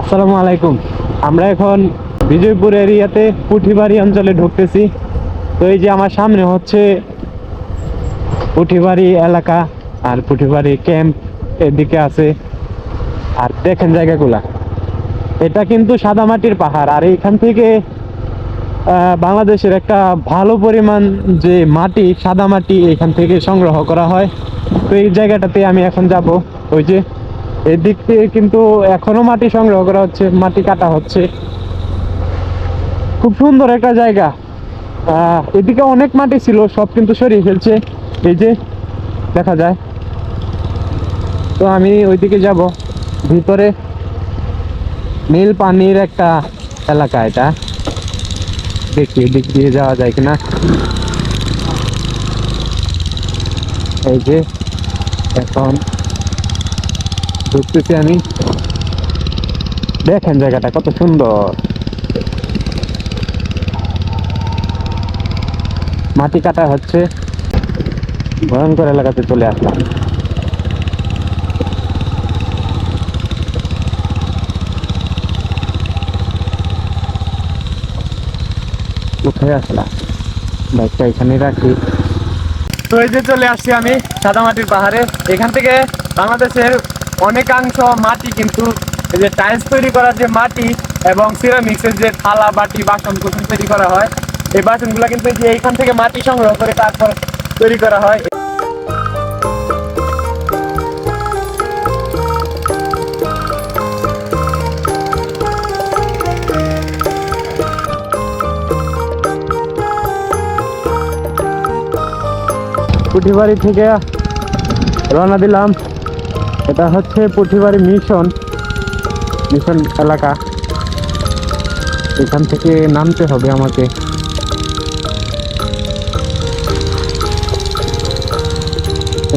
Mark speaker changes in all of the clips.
Speaker 1: আসসালামু আলাইকুম। আমরা এখন বিজয়পুর এরিয়াতে পুঠিবাড়ি অঞ্চলে ঢুকতেছি। তো এই যে আমার সামনে হচ্ছে পুঠিবাড়ি এলাকা আর পুঠিবাড়ি ক্যাম্প এদিকে আছে। আর দেখেন জায়গাগুলা। এটা কিন্তু সাদামাটির পাহাড়। আর এইখান থেকে বাংলাদেশের একটা ভালো পরিমাণ যে মাটি সাদা মাটি এখান থেকে সংগ্রহ করা হয়। তো এই জায়গাটাতে আমি এখন যাব। ওই যে এদিক থেকে কিন্তু এখনও মাটি সংগ্রহ করা হচ্ছে, মাটি কাটা হচ্ছে। খুব সুন্দর একটা জায়গা। এদিকে অনেক মাটি ছিল, সব কিন্তু সরিয়ে ফেলছে। এই যে, দেখা যায়। তো আমি ওইদিকে যাব। ভিতরে নীল পানির একটা এলাকা এটা। দেখি এদিক দিয়ে যাওয়া যায় কিনা। এই যে, এখন ঢুকতেছি আমি। দেখেন জায়গাটা কত সুন্দর। মাটি কাটা হচ্ছে। ভয়ঙ্কর এলাকাতে চলে আসলাম। কোথায় আসলাম। বাইকটা এখানেই রাখি। তো এই যে চলে আসছি আমি সাদামাটির পাহাড়ে। এখান থেকে বাংলাদেশের অনেকাংশ মাটি কিন্তু এই যে টাইলস তৈরি করার যে মাটি এবং সিরামিক্সের যে থালা, বাটি, বাসন কুসন তৈরি করা হয়, এই বাসনগুলো কিন্তু যে এইখান থেকে মাটি সংগ্রহ করে তারপর তৈরি করা হয়। পুঠিবাড়ি থেকে রওনা দিলাম। এটা হচ্ছে পুঠিবাড়ি মিশন মিশন এলাকা। এখান থেকে নামতে হবে আমাকে।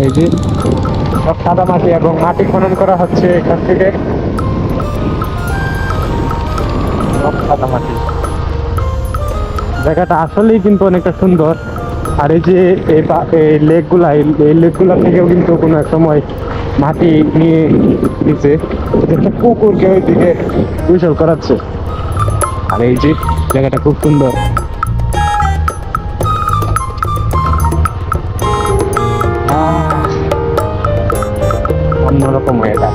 Speaker 1: এই যে সব সাদা মাটি এবং মাটি খনন করা হচ্ছে এখান থেকে। সব সাদা মাটি। জায়গাটা আসলেই কিন্তু অনেকটা সুন্দর। আর এই যে এই লেকগুলা এই লেকগুলা থেকেও কিন্তু কোনো এক সময় মাটি নিয়ে দিছে একটা পুকুরকে ওইদিকে গোসল করাচ্ছে। আর এই যে জায়গাটা খুব সুন্দর। অন্যরকম এটা